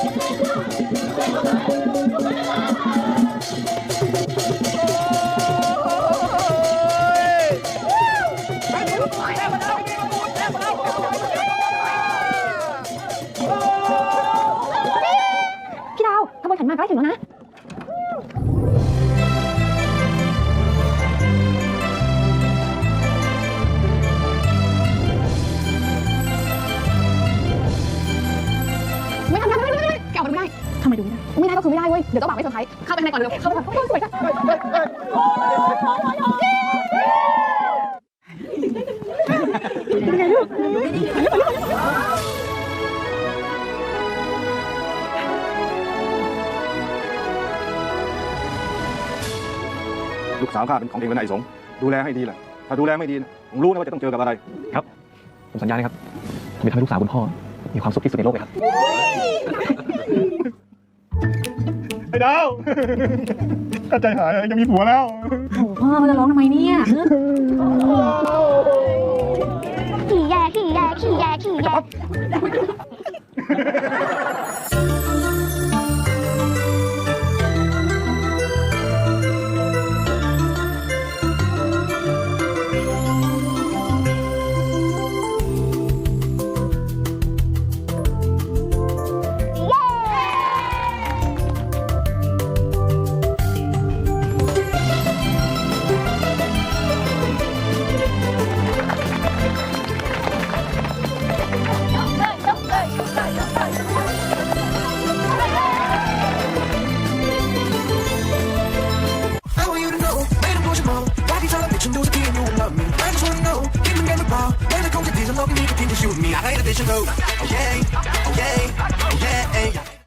พี่ดาวขบนขันมาใกล้ถึงแล้วนะ ไม่ทำแล้ เดี๋ยวเจ้าบ่าวไม่เซอร์ไพรส์เข้าไปข้างในก่อนเร็วเข้าไปก่อนโอ้ยสวยจังลูกสาวข้าเป็นของเองเป็นนายสงฆ์ดูแลให้ดีแหละถ้าดูแลไม่ดีนะผมรู้นะว่าจะต้องเจอกับอะไรผมสัญญานะครับผมจะทำให้ลูกสาวคุณพ่อ มีความสุขที่สุดในโลกเลยครับ ไอ้ดาวก็ใจหายยังมีผัวแล้ว โอ้พ่อมันจะร้องทำไมเนี่ยขี่แย่ขี่แย่ขี่แย่ขี่แย่ Angelo can be the to shoot me. I hate a bitch and go, okay, yeah, okay, yeah, oh, yeah.